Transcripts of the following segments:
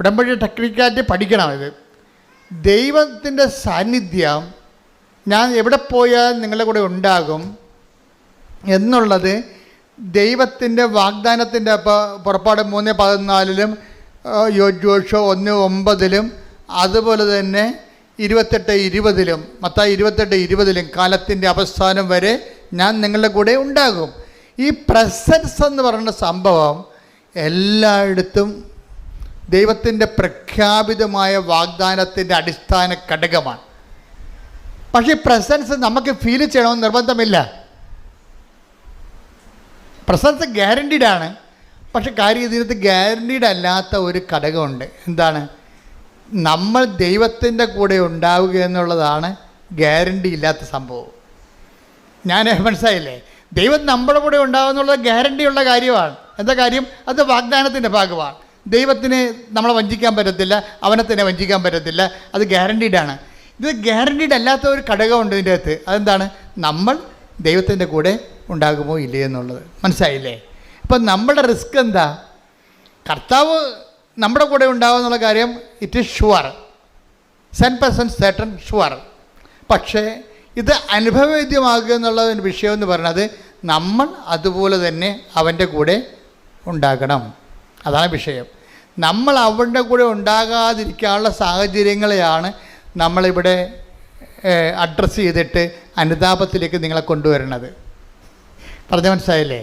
ഉടമ്പടി ടെക്നിക്കായിട്ട് പഠിക്കണം ഇത്. ദൈവത്തിന്റെ സാന്നിധ്യം ഞാൻ എവിടെ പോയാൽ നിങ്ങളുടെ കൂടെ ഉണ്ടാകും എന്നുള്ളത് ദൈവത്തിന്റെ വാഗ്ദാനത്തിന്റെ പുറപ്പാട് മൂന്ന് പതിനാലിലും ജോഷോ ഒന്ന് ഒമ്പതിലും അതുപോലെ തന്നെ ഇരുപത്തെട്ട് ഇരുപതിലും മത്തായി ഇരുപത്തെട്ട് ഇരുപതിലും കാലത്തിന്റെ അവസാനം വരെ ഞാൻ നിങ്ങളുടെ കൂടെ ഉണ്ടാകും. ഈ പ്രസൻസ് എന്ന് പറയുന്ന സംഭവം എല്ലായിടത്തും ദൈവത്തിന്റെ പ്രഖ്യാപിതമായ വാഗ്ദാനത്തിന്റെ അടിസ്ഥാന ഘടകമാണ്. പക്ഷേ പ്രസൻസ് നമുക്ക് ഫീൽ ചെയ്യണമെന്ന് നിർബന്ധമില്ല. പ്രസൻസ് ഗ്യാരണ്ടീഡ് ആണ്. പക്ഷെ കാര്യം ഇതിനകത്ത് ഗ്യാരണ്ടീഡ് അല്ലാത്ത ഒരു ഘടകമുണ്ട്. എന്താണ്? നമ്മൾ ദൈവത്തിന്റെ കൂടെ ഉണ്ടാവുക എന്നുള്ളതാണ് ഗ്യാരണ്ടി ഇല്ലാത്ത സംഭവം. ഞാൻ മനസ്സിലായില്ലേ? ദൈവം നമ്മുടെ കൂടെ ഉണ്ടാകുന്നുള്ളത് ഗ്യാരണ്ടി ഉള്ള കാര്യമാണ്. എന്താ കാര്യം? അത് വാഗ്ദാനത്തിന്റെ ഭാഗമാണ്. ദൈവത്തിന് നമ്മളെ വഞ്ചിക്കാൻ പറ്റത്തില്ല അവനെ തന്നെ വഞ്ചിക്കാൻ പറ്റത്തില്ല. അത് ഗ്യാരണ്ടീഡാണ് ഇത് ഗ്യാരണ്ടീഡ് അല്ലാത്ത ഒരു ഘടകമുണ്ട് ഇതിന്റെ അകത്ത്. അതെന്താണ്? നമ്മൾ ദൈവത്തിന്റെ കൂടെ ഉണ്ടാകുമോ ഇല്ലേ എന്നുള്ളത്. മനസ്സിലായില്ലേ? അപ്പം നമ്മുടെ റിസ്ക് എന്താ? കർത്താവ് നമ്മുടെ കൂടെ ഉണ്ടാവും എന്നുള്ള കാര്യം it is sure cent percent certain sure പക്ഷേ ഇത് അനുഭവവേദ്യമാകുക എന്നുള്ളതിന്റെ വിഷയം എന്ന് പറയുന്നത് നമ്മൾ അതുപോലെ തന്നെ അവന്റെ കൂടെ ഉണ്ടാകണം. അതാണ് വിഷയം. നമ്മൾ അവരുടെ കൂടെ ഉണ്ടാകാതിരിക്കാനുള്ള സാഹചര്യങ്ങളെയാണ് നമ്മളിവിടെ അഡ്രസ്സ് ചെയ്തിട്ട് അനുതാപത്തിലേക്ക് നിങ്ങളെ കൊണ്ടുവരുന്നത്. പറഞ്ഞ മനസ്സിലായില്ലേ?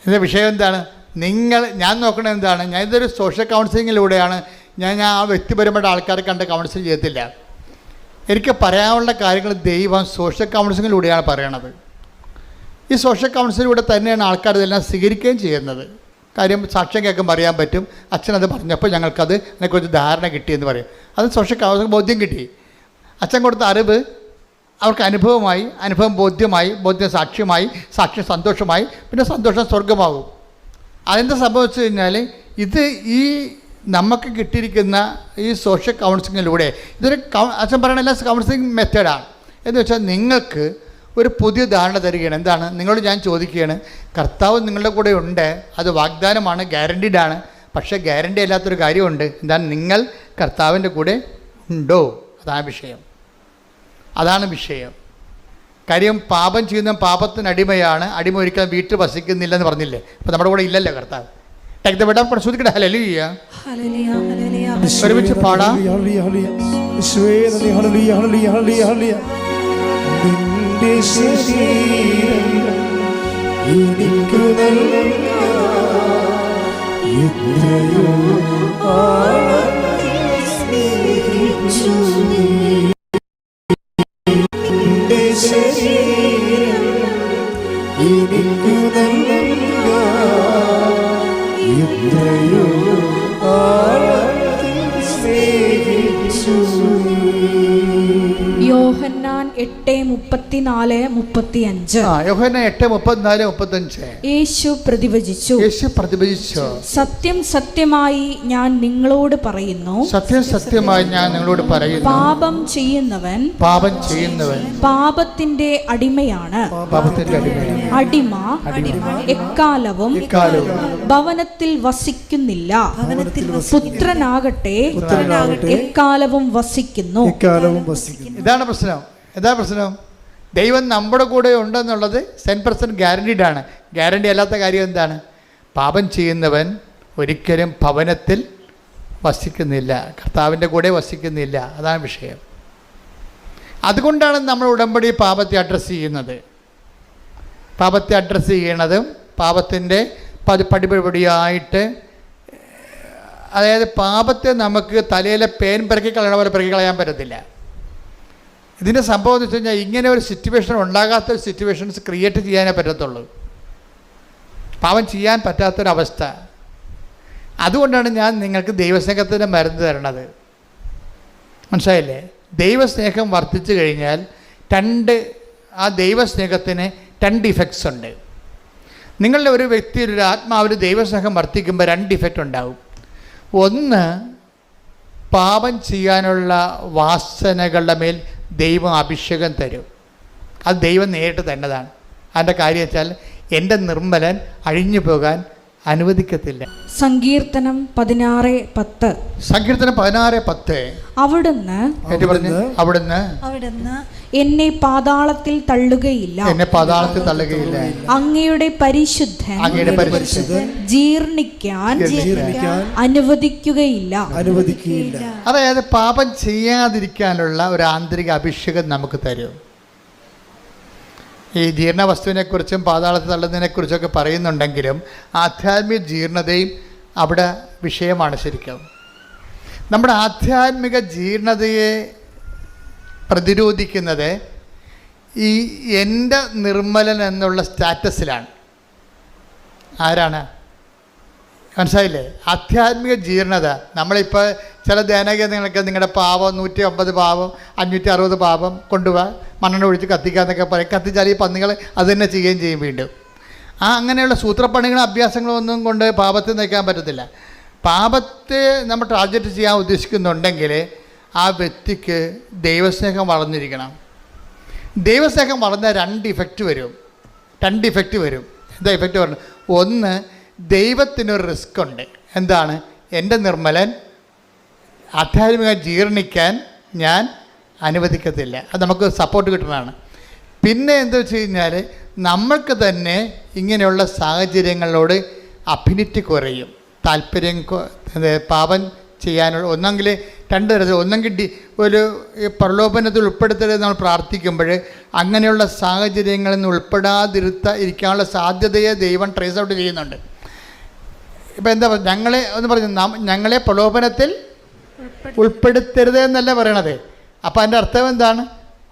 ഇതിന്റെ വിഷയം എന്താണ്? നിങ്ങൾ ഞാൻ നോക്കണത് എന്താണ്? ഞാൻ ഇതൊരു സോഷ്യൽ കൗൺസിലിങ്ങിലൂടെയാണ് ഞാൻ ഞാൻ ആ വ്യക്തിപരമായിട്ട് ആൾക്കാരെ കണ്ട് കൗൺസിൽ ചെയ്യത്തില്ല. എനിക്ക് പറയാനുള്ള കാര്യങ്ങൾ ദൈവം സോഷ്യൽ കൗൺസിലിങ്ങിലൂടെയാണ് പറയണത്. ഈ സോഷ്യൽ കൗൺസിലിലൂടെ തന്നെയാണ് ആൾക്കാർ ഇതെല്ലാം സ്വീകരിക്കുകയും ചെയ്യുന്നത്. കാര്യം സാക്ഷ്യം കേൾക്കുമ്പോൾ അറിയാൻ പറ്റും. അച്ഛനത് പറഞ്ഞപ്പോൾ ഞങ്ങൾക്കത് അതിനെക്കുറിച്ച് ധാരണ കിട്ടിയെന്ന് പറയും. അത് കൗൺസിലിംഗ് ബോധ്യം കിട്ടി. അച്ഛൻ കൊടുത്ത അറിവ് അവർക്ക് അനുഭവമായി അനുഭവം ബോധ്യമായി ബോധ്യം സാക്ഷ്യമായി സാക്ഷ്യം സന്തോഷമായി പിന്നെ സന്തോഷം സ്വർഗമാകും അതെന്താ സംഭവിച്ചു കഴിഞ്ഞാൽ ഇത് ഈ നമുക്ക് കിട്ടിയിരിക്കുന്ന ഈ സോഷ്യൽ കൗൺസിലിങ്ങിലൂടെ ഇതൊരു കൗ അച്ഛൻ പറയണ എല്ലാ കൗൺസിലിംഗ് മെത്തേഡാണ് എന്ന് വെച്ചാൽ നിങ്ങൾക്ക് ഒരു പുതിയ ധാരണ തരികയാണ്. എന്താണ്? നിങ്ങളോട് ഞാൻ ചോദിക്കുകയാണ്. കർത്താവ് നിങ്ങളുടെ കൂടെ ഉണ്ട്. അത് വാഗ്ദാനമാണ് ഗ്യാരണ്ടീഡ് ആണ്. പക്ഷേ ഗ്യാരണ്ടി അല്ലാത്തൊരു കാര്യമുണ്ട്. എന്താണ്? നിങ്ങൾ കർത്താവിന്റെ കൂടെ ഉണ്ടോ? അതാണ് വിഷയം. അതാണ് വിഷയം. കാര്യം പാപം ചെയ്യുന്ന പാപത്തിന് അടിമയാണ്. അടിമ ഒരിക്കലും വീട്ടിൽ വസിക്കുന്നില്ലെന്ന് പറഞ്ഞില്ലേ? അപ്പം നമ്മുടെ കൂടെ ഇല്ലല്ലോ കർത്താവ്. ടേക്ക് ദ വിടാൻ ശ്രദ്ധിക്കട്ടെ ഹല്ലേലൂയ ഹല്ലേലൂയ, ഹല്ലേലൂയ. ഒരുമിച്ച് പാടാം. നിന്റെ ശരീരം എനിക്കു എത്രയോ സ്നേഹിച്ചു. നിന്റെ ശരീരം യോഹന്നാൻ എട്ട് മുപ്പത്തിനാല് മുപ്പത്തിയഞ്ച്. ആ യോഹന എട്ട് മുപ്പത്തിനാല് മുപ്പത്തഞ്ച് യേശു പ്രതിവചിച്ചു യേശു പ്രതിഭജിച്ചു. സത്യം സത്യമായി ഞാൻ നിങ്ങളോട് പറയുന്നു. സത്യം സത്യമായി ഞാൻ നിങ്ങളോട് പറയുന്നു. പാപം ചെയ്യുന്നവൻ പാപം ചെയ്യുന്നവൻ. പാപത്തിന്റെ അടിമയാണ്. പാപത്തിന്റെ അടിമയാണ്. അടിമ എക്കാലവും ഭവനത്തിൽ വസിക്കുന്നില്ല. ഭവനത്തിൽ പുത്രനാകട്ടെ എക്കാലവും വസിക്കുന്നു. ഇതാണ് പ്രശ്നം. എന്താ പ്രശ്നം? ദൈവം നമ്മുടെ കൂടെ ഉണ്ടെന്നുള്ളത് സെൻ പെർസെന്റ് ആണ്. ഗ്യാരണ്ടി അല്ലാത്ത കാര്യം എന്താണ്? പാപം ചെയ്യുന്നവൻ ഒരിക്കലും ഭവനത്തിൽ വസിക്കുന്നില്ല. കർത്താവിന്റെ കൂടെ വസിക്കുന്നില്ല. അതാണ് വിഷയം. അതുകൊണ്ടാണ് നമ്മൾ ഉടമ്പടി പാപത്തെ അഡ്രസ്സ് ചെയ്യുന്നത്. പാപത്തെ അഡ്രസ്സ് ചെയ്യണതും പാപത്തിന്റെ പതി പടിപടിയായിട്ട് അതായത് പാപത്തെ നമുക്ക് തലയിലെ പേൻ പിറക്കി കളയണ പോലെ പിറക്കി കളയാൻ പറ്റത്തില്ല. ഇതിന്റെ സംഭവം എന്ന് വെച്ച് കഴിഞ്ഞാൽ ഇങ്ങനെ ഒരു സിറ്റുവേഷൻ ഉണ്ടാകാത്ത ഒരു സിറ്റുവേഷൻസ് ക്രിയേറ്റ് ചെയ്യാനേ പറ്റത്തുള്ളൂ. പാവം ചെയ്യാൻ പറ്റാത്തൊരവസ്ഥ. അതുകൊണ്ടാണ് ഞാൻ നിങ്ങൾക്ക് ദൈവസ്നേഹത്തിന്റെ മരുന്ന് തരണത്. മനസ്സിലായില്ലേ? ദൈവസ്നേഹം വർദ്ധിച്ചു കഴിഞ്ഞാൽ രണ്ട് ആ ദൈവസ്നേഹത്തിന് രണ്ട് ഇഫക്ട്സ് ഉണ്ട്. നിങ്ങളുടെ ഒരു വ്യക്തി ഒരു ആത്മാവിൽ ദൈവസ്നേഹം വർദ്ധിക്കുമ്പോൾ രണ്ട് ഇഫക്റ്റ് ഉണ്ടാവും. ഒന്ന് പാപം ചെയ്യാനുള്ള വാസനകളുടെ മേൽ ദൈവം അഭിഷേകം തരും. അത് ദൈവം നേരിട്ട് തന്നതാണ് അതിന്റെ കാര്യം വെച്ചാൽ എന്റെ നിർമ്മലൻ അഴിഞ്ഞു പോകാൻ അനുവദിക്കത്തില്ല. സങ്കീർത്തനം പതിനാറ് പത്ത്. സങ്കീർത്തനം പതിനാറ് പത്ത്. അവിടുന്ന് അവിടുന്ന് അവിടുന്ന് എന്നെ പാതാളത്തിൽ തള്ളുകയില്ല. എന്നെ പാതാളത്തിൽ തള്ളുകയില്ല. അങ്ങയുടെ പരിശുദ്ധൻ അങ്ങയുടെ പരിശുദ്ധൻ ജീർണിക്കാൻ ജീർണിക്കാൻ അനുവദിക്കുകയില്ല. അനുവദിക്കുകയില്ല. അതായത് പാപം ചെയ്യാതിരിക്കാനുള്ള ഒരു ആന്തരിക അഭിഷേകം നമുക്ക് തരും. ഈ ജീർണവസ്തുവിനെക്കുറിച്ചും പാതാളത്തിൽ തള്ളുന്നതിനെക്കുറിച്ചൊക്കെ പറയുന്നുണ്ടെങ്കിലും ആധ്യാത്മിക ജീർണതയും അവിടെ വിഷയമാണ് ശരിക്കും. നമ്മുടെ ആധ്യാത്മിക ജീർണതയെ പ്രതിരോധിക്കുന്നത് ഈ എന്റെ നിർമ്മലൻ എന്നുള്ള സ്റ്റാറ്റസിലാണ്. ആരാണ്? മനസ്സിലായില്ലേ? ആധ്യാത്മിക ജീർണത. നമ്മളിപ്പോൾ ചില ധ്യാനകേന്ദ്രങ്ങളൊക്കെ നിങ്ങളുടെ പാവം നൂറ്റി അമ്പത് പാവം അഞ്ഞൂറ്റി അറുപത് പാവം കൊണ്ടുപോവാ മണ്ണെണ്ണ ഒഴിച്ച് കത്തിക്കാന്നൊക്കെ പറയും. കത്തിച്ചാൽ ഈ പന്നികൾ അത് തന്നെ ചെയ്യുകയും ചെയ്യും വീണ്ടും. ആ അങ്ങനെയുള്ള സൂത്രപ്പണികളും അഭ്യാസങ്ങളും ഒന്നും കൊണ്ട് പാപത്തെ നയിക്കാൻ പറ്റത്തില്ല. പാപത്തെ നമ്മൾ ടാർഗറ്റ് ചെയ്യാൻ ഉദ്ദേശിക്കുന്നുണ്ടെങ്കിൽ ആ വ്യക്തിക്ക് ദൈവസ്നേഹം വളർന്നിരിക്കണം. ദൈവസ്നേഹം വളർന്ന രണ്ട് ഇഫക്റ്റ് വരും. രണ്ട് ഇഫക്റ്റ് വരും. എന്താ ഇഫക്റ്റ് പറഞ്ഞു ഒന്ന് ദൈവത്തിനൊരു റിസ്ക് ഉണ്ട്. എന്താണ്? എന്റെ നിർമ്മലൻ ആധ്യാത്മിക ജീർണിക്കാൻ ഞാൻ അനുവദിക്കത്തില്ല. അത് നമുക്ക് സപ്പോർട്ട് കിട്ടുന്നതാണ്. പിന്നെ എന്താ വെച്ച് കഴിഞ്ഞാൽ നമ്മൾക്ക് തന്നെ ഇങ്ങനെയുള്ള സാഹചര്യങ്ങളോട് അഭിനിറ്റി കുറയും. താല്പര്യം പാപം ചെയ്യാനുള്ള ഒന്നെങ്കിൽ രണ്ട് തരത്തിൽ ഒന്നെങ്കിൽ ഡി ഒരു പ്രലോഭനത്തിൽ ഉൾപ്പെടുത്തരുത് നമ്മൾ പ്രാർത്ഥിക്കുമ്പോൾ അങ്ങനെയുള്ള സാഹചര്യങ്ങളിൽ നിന്ന് ഉൾപ്പെടാതിരുത്ത ഇരിക്കാനുള്ള സാധ്യതയെ ദൈവം ട്രേസ് ഔട്ട് ചെയ്യുന്നുണ്ട്. ഇപ്പം എന്താ പറയുക ഞങ്ങളെ എന്ന് പറഞ്ഞു ഞങ്ങളെ പ്രലോഭനത്തിൽ ഉൾപ്പെടുത്തരുത് എന്നല്ല പറയണത്. അപ്പം അതിന്റെ അർത്ഥം എന്താണ്?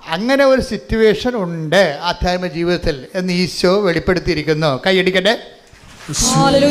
അങ്ങനെ ഒരു സിറ്റുവേഷൻ ഉണ്ട് ആധ്യാത്മിക ജീവിതത്തിൽ എന്ന് ഈശോ വെളിപ്പെടുത്തിയിരിക്കുന്നു. കൈയടിക്കട്ടെ.